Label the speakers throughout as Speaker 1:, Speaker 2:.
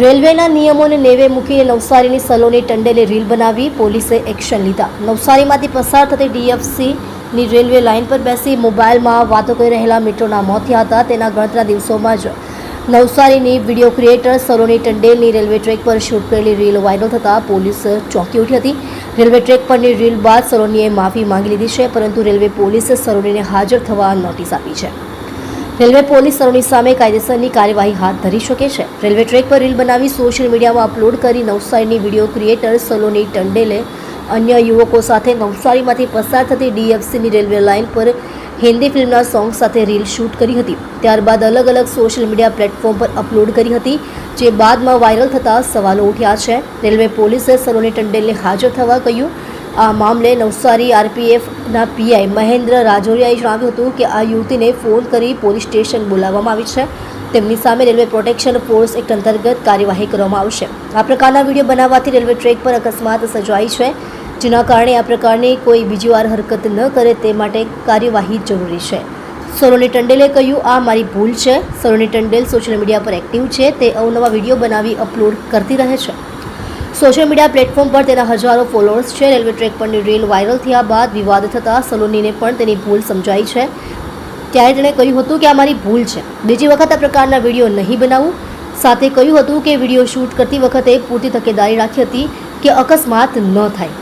Speaker 1: રેલવેના નિયમોને નેવે મૂકીને નવસારીની સલોની ટંડેલે રીલ બનાવી, પોલીસે એક્શન લીધા. નવસારીમાંથી પસાર થતી ડીએફસીની રેલવે લાઇન પર બેસી મોબાઈલમાં વાતો કરી રહેલા મિત્રોના મોત થયા હતા. તેના ગણતરા દિવસોમાં જ નવસારીની વીડિયો ક્રિએટર સલોની ટંડેલની રેલવે ટ્રેક પર શૂટ કરેલી રીલ વાયરલ થતાં પોલીસ ચોંકી ઉઠી હતી. રેલવે ટ્રેક પરની રીલ બાદ સલોનીએ માફી માંગી લીધી છે, પરંતુ રેલવે પોલીસે સલોનીને હાજર થવા નોટિસ આપી છે. રેલવે પોલીસ સરોની સામે કાયદેસરની કાર્યવાહી હાથ ધરી શકે છે. રેલવે ટ્રેક પર રીલ બનાવી સોશિયલ મીડિયામાં અપલોડ કરી નવસારીની વીડિયો ક્રિએટર સલોની ટંડેલે અન્ય યુવકો સાથે નવસારીમાંથી પસાર થતી ડીએફસીની રેલવે લાઇન પર હિન્દી ફિલ્મના સોંગ સાથે રીલ શૂટ કરી હતી. ત્યારબાદ અલગ અલગ સોશિયલ મીડિયા પ્લેટફોર્મ પર અપલોડ કરી હતી, જે બાદમાં વાયરલ થતા સવાલો ઉઠ્યા છે. રેલવે પોલીસે સલોની ટંડેલને હાજર થવા કહ્યું આ મામલે નવસારી આરપીએફના પીઆઈ મહેન્દ્ર રાજોરિયાએ જણાવ્યું હતું કે આ યુવતીને ફોન કરી પોલીસ સ્ટેશન બોલાવવામાં આવી છે. તેમની સામે રેલવે પ્રોટેક્શન ફોર્સ એક્ટ અંતર્ગત કાર્યવાહી કરવામાં આવશે આ પ્રકારના વીડિયો બનાવવાથી રેલવે ટ્રેક પર અકસ્માત સર્જાઈ છે. જેના કારણે આ પ્રકારની કોઈ બીજી વાર હરકત ન કરે તે માટે કાર્યવાહી જરૂરી છે. સોનોની ટંડેલે કહ્યું, આ મારી ભૂલ છે. સોનોની ટંડેલ સોશિયલ મીડિયા પર એક્ટિવ છે. તે અવનવા વીડિયો બનાવી અપલોડ કરતી રહે છે. સોશિયલ મીડિયા પ્લેટફોર્મ પર તેના હજારો ફોલોઅર્સ છે. રેલવે ટ્રેક પરની રીલ વાયરલ થયા બાદ વિવાદ થતાં સલોનીને પણ તેની ભૂલ સમજાઈ છે. ત્યારે તેણે કહ્યું હતું કે આ મારી ભૂલ છે. બીજી વખત આ પ્રકારના વીડિયો નહીં બનાવું. સાથે કહ્યું હતું કે વીડિયો શૂટ કરતી વખતે પૂરતી તકેદારી રાખી હતી કે અકસ્માત ન થાય.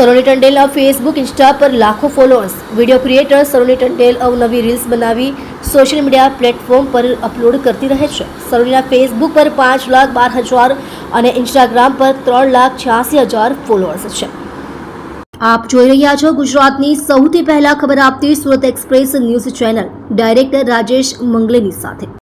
Speaker 1: સલોની ટંડેલના ફેસબુક ઇન્સ્ટા પર લાખો followers video creator Saloni Tandel અવનવી રીલ્સ બનાવી સોશિયલ મીડિયા પ્લેટફોર્મ પર અપલોડ કરતી રહે છે. સલોનીના ફેસબુક પર પાંચ લાખ બાર હજાર અને ઇન્સ્ટાગ્રામ પર ત્રણ લાખ છ્યાસી હજાર ફોલોઅર્સ છે. આપ જોઈ રહ્યા છો ગુજરાતની સૌથી પહેલા ખબર આપતી Surat express news channel. Director Rajesh મંગલેની સાથે.